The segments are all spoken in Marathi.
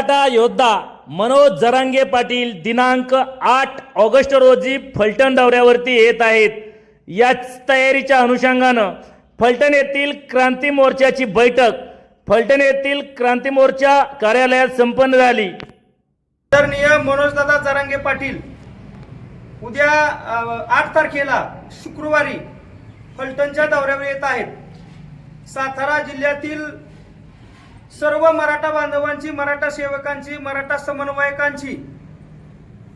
मराठा योद्धा मनोज जरांगे पाटील दिनांक आठ ऑगस्ट रोजी फलटण दौऱ्यावरती येत आहेत. याच तयारीच्या अनुषंगानं फलटण येथील क्रांती मोर्चाची बैठक फलटण येथील क्रांती मोर्चा कार्यालयात संपन्न झाली. आदरणीय मनोजदादा जरांगे पाटील उद्या आठ तारखेला शुक्रवारी फलटणच्या दौऱ्यावर येत आहेत. सातारा जिल्ह्यातील सर्व मराठा बांधवांची मराठा सेवकांची मराठा समन्वयकांची.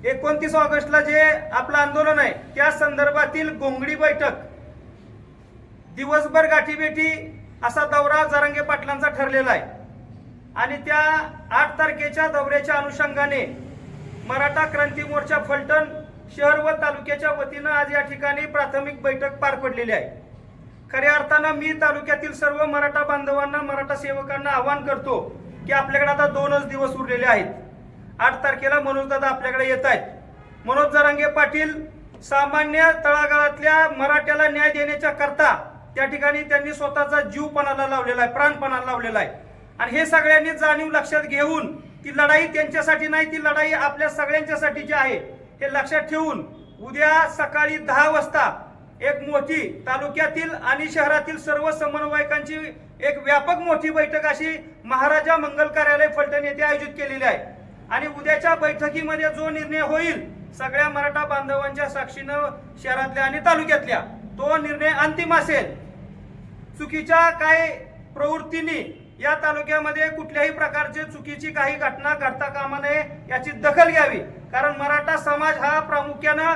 एकोणतीस ऑगस्टला जे आपलं आंदोलन आहे त्या संदर्भातील गोंगडी बैठक दिवसभर गाठीभेटी असा दौरा जरांगे पाटलांचा ठरलेला आहे. आणि त्या आठ तारखेच्या दौऱ्याच्या अनुषंगाने मराठा क्रांती मोर्चा फलटण शहर व तालुक्याच्या वतीनं आज या ठिकाणी प्राथमिक बैठक पार पडलेली आहे. खऱ्या अर्थानं मी तालुक्यातील सर्व मराठा बांधवांना मराठा सेवकांना आवाहन करतो की आपल्याकडे आता दोनच दिवस उरलेले आहेत. आठ तारखेला मनोजदादा आपल्याकडे येत आहेत. मनोज जरांगे पाटील सामान्य तळागाळातल्या मराठ्याला न्याय देण्याच्या करता त्या ठिकाणी त्यांनी स्वतःचा जीव पणाला लावलेला आहे प्राणपणाला लावलेला आहे. आणि हे सगळ्यांनी जाणीव लक्षात घेऊन ती लढाई त्यांच्यासाठी नाही ती लढाई आपल्या सगळ्यांच्यासाठी जी आहे हे लक्षात ठेवून उद्या सकाळी दहा वाजता एक मोठी तालुक्यातील आणि शहरातील सर्व समन्वयकांची एक व्यापक मोठी बैठक अशी महाराजा मंगल कार्यालय फलटण येथे आयोजित केलेली आहे. आणि उद्याच्या बैठकीमध्ये जो निर्णय होईल सगळ्या मराठा बांधवांच्या साक्षीनं शहरातल्या आणि तालुक्यातल्या तो निर्णय अंतिम असेल. चुकीच्या काय प्रवृत्तीने या तालुक्यामध्ये कुठल्याही प्रकारचे चुकीची काही घटना घडता कामा नये याची दखल घ्यावी. कारण मराठा समाज हा प्रामुख्यानं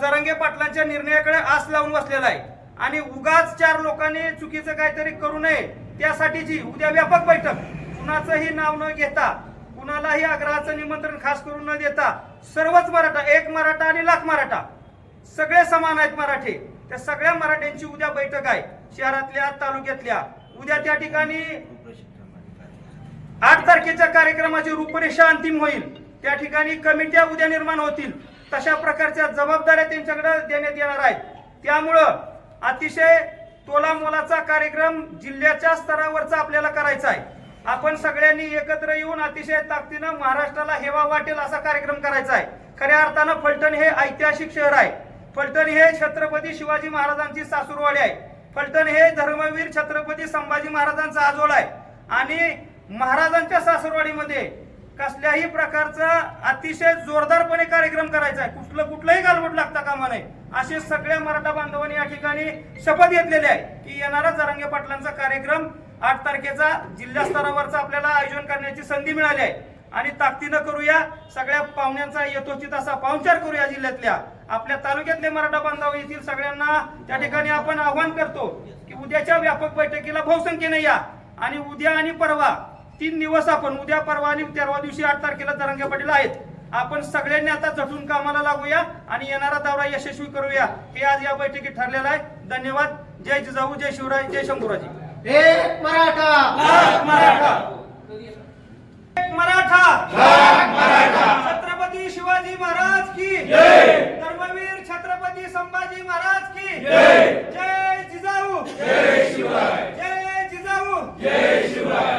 जरंगे पाटलांच्या निर्णयाकडे आस लावून बसलेला आहे. आणि उगाच चार लोकांनी चुकीचं काहीतरी करू नये त्यासाठीची उद्या व्यापक बैठक कुणाचंही नाव न घेता कुणालाही आग्रहाचं निमंत्रण खास करून न देता सर्वच मराठा एक मराठा आणि लाख मराठा सगळे समान आहेत मराठे. त्या सगळ्या मराठ्यांची उद्या बैठक आहे शहरातल्या तालुक्यातल्या. उद्या त्या ठिकाणी आठ तारखेच्या कार्यक्रमाची रूपरेषा अंतिम होईल. त्या ठिकाणी कमिट्या उद्या निर्माण होतील. तशा प्रकारच्या जबाबदाऱ्या त्यांच्याकडे देण्यात येणार आहेत. त्यामुळं अतिशय तोलामोलाचा कार्यक्रम जिल्ह्याच्या स्तरावरचा आपल्याला करायचा आहे. आपण सगळ्यांनी एकत्र येऊन अतिशय ताकदीनं महाराष्ट्राला हेवा वाटेल असा कार्यक्रम करायचा आहे. खऱ्या अर्थानं फलटण हे ऐतिहासिक शहर आहे. फलटण हे छत्रपती शिवाजी महाराजांची सासूरवाडी आहे. फलटण हे धर्मवीर छत्रपती संभाजी महाराजांचा आजोळ आहे. आणि महाराजांच्या सासूरवाडीमध्ये कसल्याही प्रकारचा अतिशय जोरदारपणे कार्यक्रम करायचा आहे. कुठलं कुठलंही गालबोट लागता कामा नये. असे सगळ्या मराठा बांधवांनी या ठिकाणी शपथ घेतलेली आहे की येणारा जरांगे पाटलांचा कार्यक्रम आठ तारखेचा जिल्हा स्तरावरचा आपल्याला आयोजन करण्याची संधी मिळाली आहे. आणि ताकदीनं करूया. सगळ्या पाहुण्यांचा यथोचित असा पाहुणचार करूया जिल्ह्यातल्या. आपल्या तालुक्यातले मराठा बांधव येथील सगळ्यांना त्या ठिकाणी आपण आव्हान करतो की उद्याच्या व्यापक बैठकीला बहुसंख्येने या. आणि उद्या आणि परवा तीन दिवस आपण उद्या परवा आणि तेरवा दिवशी आठ तारखेला तरंगे पाटील आहेत. आपण सगळ्यांनी आता झटून कामाला लागूया आणि येणारा दौरा यशस्वी करूया. हे आज या बैठकीत ठरलेलं आहे. धन्यवाद. जय जिजाऊ जय शिवराय जय शंभूराजी. एक मराठा. मराठा. एक मराठा. छत्रपती शिवाजी महाराज की. धर्मवीर छत्रपती संभाजी महाराज की. जय जिजाऊ. जय शिवराय. जय जिजाऊ. जय शिवराय.